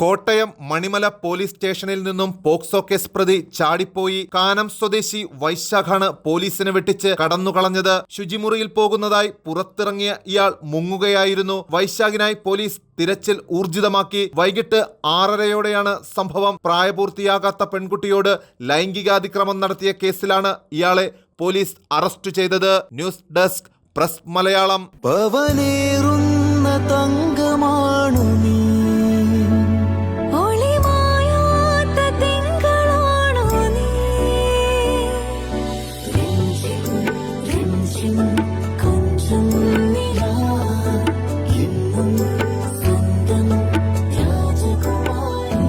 Kottayam Manimala police സ്റ്റേഷനിൽ നിന്നും POCSO case പ്രതി ചാടിപ്പോയി കാനം സ്വദേശി വൈശാഖാണ് പോലീസിനെ വെട്ടിച്ച് കടന്നുകളഞ്ഞത്. ശുചിമുറിയിൽ പോകുന്നതായി പുറത്തിറങ്ങിയ ഇയാൾ മുങ്ങുകയായിരുന്നു. വൈശാഖിനായി പോലീസ് തിരച്ചിൽ ഊർജിതമാക്കി. വൈകിട്ട് ആറരയോടെയാണ് സംഭവം. പ്രായപൂർത്തിയാകാത്ത പെൺകുട്ടിയോട് ലൈംഗികാതിക്രമം നടത്തിയ കേസിലാണ് ഇയാളെ പോലീസ് അറസ്റ്റ് ചെയ്തത്. News desk press Malayalam.